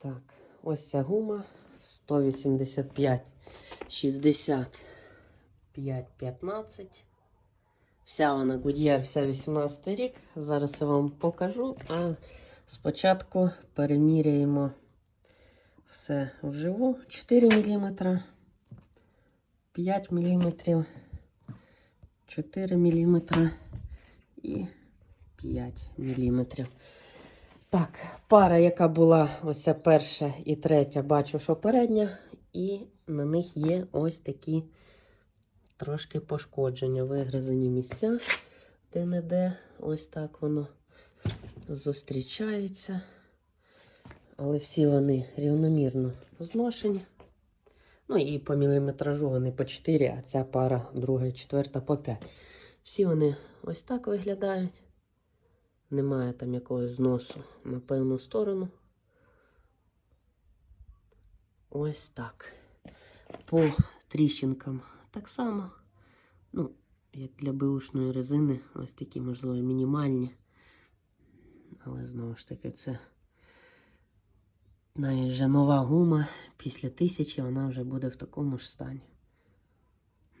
Так, ось ця гума 185, 65, 15. Вся вона Goodyear, вся 18 рік. Зараз я вам покажу, а спочатку переміряємо все вживу. 4 мм, 5 мм, 4 мм і 5 мм. Так, пара, яка була ось ця перша і третя, бачу, що передня, і на них є ось такі трошки пошкодження, вигризані місця, де-не-де, ось так воно зустрічається. Але всі вони рівномірно зношені. Ну і по міліметражу вони по 4, а ця пара, друга четверта по 5. Всі вони ось так виглядають. Немає там якогось зносу на певну сторону. Ось так. По тріщинкам так само. Ну, як для беушної резини, ось такі, можливо, мінімальні. Але знову ж таки, це навіть вже нова гума після тисячі вона вже буде в такому ж стані.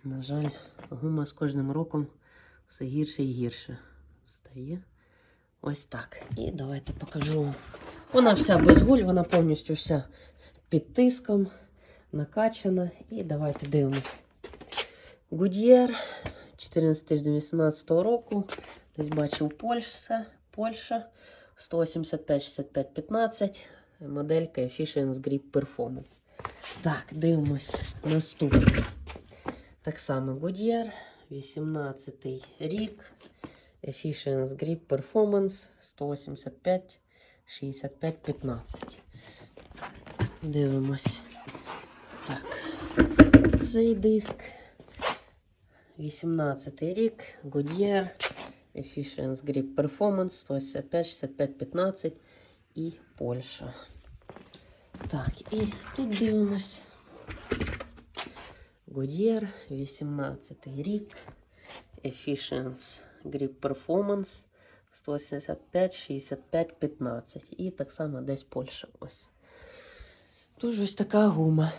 На жаль, гума з кожним роком все гірше і гірше стає. Ось так. І давайте покажу. Вона вся без гуль, вона повністю вся під тиском, накачана. І давайте дивимось. Goodyear, 14 тиждень 18 року. Десь бачив Польща, Польща 185 65 15 Моделька Efficiency Grip Performance. Так, дивимось наступне. Так само Goodyear, 18 рік. Efficiency Grip Performance 185 65 15. Дивимось. Так. Цей диск. 18 рік. Goodyear. Efficiency Grip Performance 185 65 15 і Польща. Так, і тут дивимось. Goodyear, 18 рік. Efficiency Grip Performance 185, 65, 15. І так само десь Польща. Ось. Тож ось така гума.